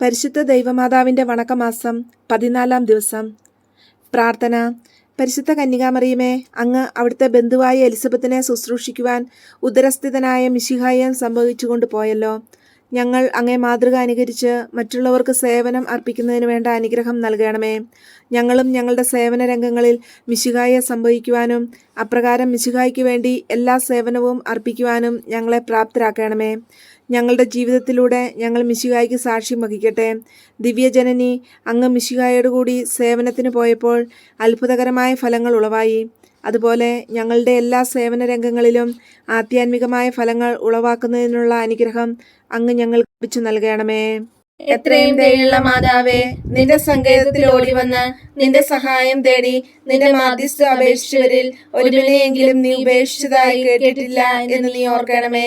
പരിശുദ്ധ ദൈവമാതാവിന്റെ വണക്കമാസം പതിനാലാം ദിവസം. പ്രാർത്ഥന. പരിശുദ്ധ കന്യകാമറിയുമേ അങ്ങ് അവിടുത്തെ ബന്ധുവായ എലിസബത്തിനെ ശുശ്രൂഷിക്കുവാൻ ഉദരസ്ഥിതനായ മിശിഹായം സംഭവിച്ചുകൊണ്ട് പോയല്ലോ. ഞങ്ങൾ അങ്ങേ മാതൃക അനുകരിച്ച് മറ്റുള്ളവർക്ക് സേവനം അർപ്പിക്കുന്നതിന് വേണ്ട അനുഗ്രഹം നൽകണമേ. ഞങ്ങളും ഞങ്ങളുടെ സേവന രംഗങ്ങളിൽ മിശിഹായെ സംഭവിക്കുവാനും അപ്രകാരം മിശുകായ്ക്ക് വേണ്ടി എല്ലാ സേവനവും അർപ്പിക്കുവാനും ഞങ്ങളെ പ്രാപ്തരാക്കണമേ. ഞങ്ങളുടെ ജീവിതത്തിലൂടെ ഞങ്ങൾ മിശുകായ്ക്ക് സാക്ഷ്യം വഹിക്കട്ടെ. ദിവ്യജനനി അങ്ങ് മിശുകായോടുകൂടി കൂടി സേവനത്തിന് പോയപ്പോൾ അത്ഭുതകരമായ ഫലങ്ങൾ ഉളവായി. അതുപോലെ ഞങ്ങളുടെ എല്ലാ സേവന രംഗങ്ങളിലും ആധ്യാത്മികമായ ഫലങ്ങൾ ഉളവാക്കുന്നതിനുള്ള അനുഗ്രഹം അങ്ങ് ഞങ്ങൾ ലഭിച്ചു നൽകണമേ. എത്രയും ദയുള്ള മാതാവേ നിന്റെ സങ്കേതത്തിൽ ഓടി വന്ന് നിന്റെ സഹായം തേടി നിന്റെ മാധ്യസ്ഥ അപേക്ഷിച്ചവരിൽ ഒരുവിനെയെങ്കിലും നീ ഉപേക്ഷിച്ചതായി കേട്ടിട്ടില്ല എന്ന് നീ ഓർക്കണമേ.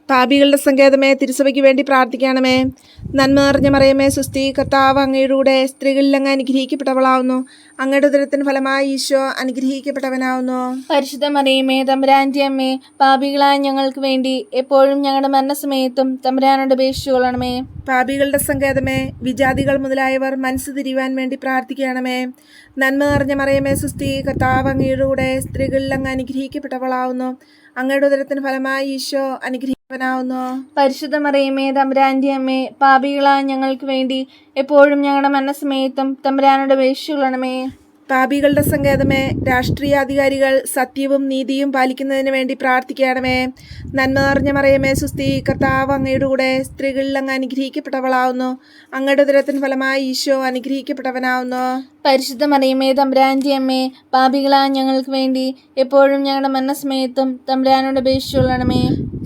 പാപികളുടെ സങ്കേതമേ തിരുസഭയ്ക്ക് വേണ്ടി പ്രാർത്ഥിക്കണമേ. നന്മ നിറഞ്ഞ മറിയമേ സുസ്ഥി കർത്താവ് അങ്ങയുടെ സ്ത്രീകളിൽ അങ്ങ് അനുഗ്രഹിക്കപ്പെട്ടവളാവുന്നു. അങ്ങയുടെ ഉദരത്തിന് ഫലമായി ഈശോ അനുഗ്രഹിക്കപ്പെട്ടവനാവുന്നു. പരിശുദ്ധ മറിയമേ തമ്പുരാന്റെ അമ്മേ പാപികളായ ഞങ്ങൾക്ക് വേണ്ടി എപ്പോഴും ഞങ്ങളുടെ മരണസമയത്തും തമ്പുരാനോട് അപേക്ഷിച്ചുകൊള്ളണമേ പാപികളുടെ സങ്കേതമേ വിജാതികൾ മുതലായവർ മനസ്സ് തിരിയുവാൻ വേണ്ടി പ്രാർത്ഥിക്കണമേ. നന്മ നിറഞ്ഞ മറിയമേ സുസ്ഥി കർത്താവ് അങ്ങയുടെ സ്ത്രീകളിൽ അങ്ങ് അനുഗ്രഹിക്കപ്പെട്ടവളാവുന്നു. അങ്ങയുടെ ഉദരത്തിന് ഫലമായി ഈശോ അനുഗ്രഹിക്കവനാവുന്നു പരിശുദ്ധ മറിയമേ തമ്പുരാന്റെ അമ്മേ പാപികളായ ഞങ്ങൾക്ക് വേണ്ടി എപ്പോഴും ഞങ്ങളുടെ മരണസമയത്തും തമ്പുരാനോട് അപേക്ഷിച്ചുകൊള്ളണമേ പാപികളുടെ സങ്കേതമേ രാഷ്ട്രീയ അധികാരികൾ സത്യവും നീതിയും പാലിക്കുന്നതിന് വേണ്ടി പ്രാർത്ഥിക്കണമേ. നന്മ നിറഞ്ഞ മറിയമേ സുസ്ഥി. കർത്താവ് അങ്ങയുടെ കൂടെ സ്ത്രീകളിൽ അങ്ങ് അനുഗ്രഹിക്കപ്പെട്ടവളാവുന്നു. അങ്ങയുടെ ദുരത്തിന് ഫലമായി ഈശോ അനുഗ്രഹിക്കപ്പെട്ടവനാവുന്നു. പരിശുദ്ധ മറിയമേ തമ്പ്രാന്റെ അമ്മേ പാപികളാ ഞങ്ങൾക്ക് വേണ്ടി എപ്പോഴും ഞങ്ങളുടെ മനസ്സമയത്തും തമ്പുരാനോട് അപേക്ഷിച്ചുകൊള്ളണമേ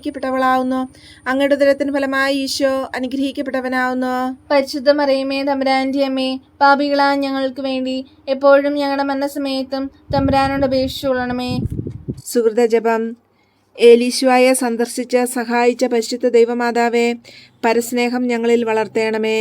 അനുഗ്രഹിക്കപ്പെട്ടവളാവുന്നു. അങ്ങയുടെ ദുരത്തിന് ഫലമായി ഈശോ അനുഗ്രഹിക്കപ്പെട്ടവനാവുന്നു. പരിശുദ്ധ മറിയമേ തമ്പുരാന്റെ അമ്മേ പാപികളാ ഞങ്ങൾക്ക് വേണ്ടി എപ്പോഴും ഞങ്ങളുടെ മരണസമയത്തും തമ്പുരാനോട് അപേക്ഷിച്ചുകൊള്ളണമേ സുഹൃത ജപം. ഏലീശുവായ സന്ദർശിച്ച് സഹായിച്ച പരിശുദ്ധ ദൈവമാതാവേ പരസ്നേഹം ഞങ്ങളിൽ വളർത്തേണമേ.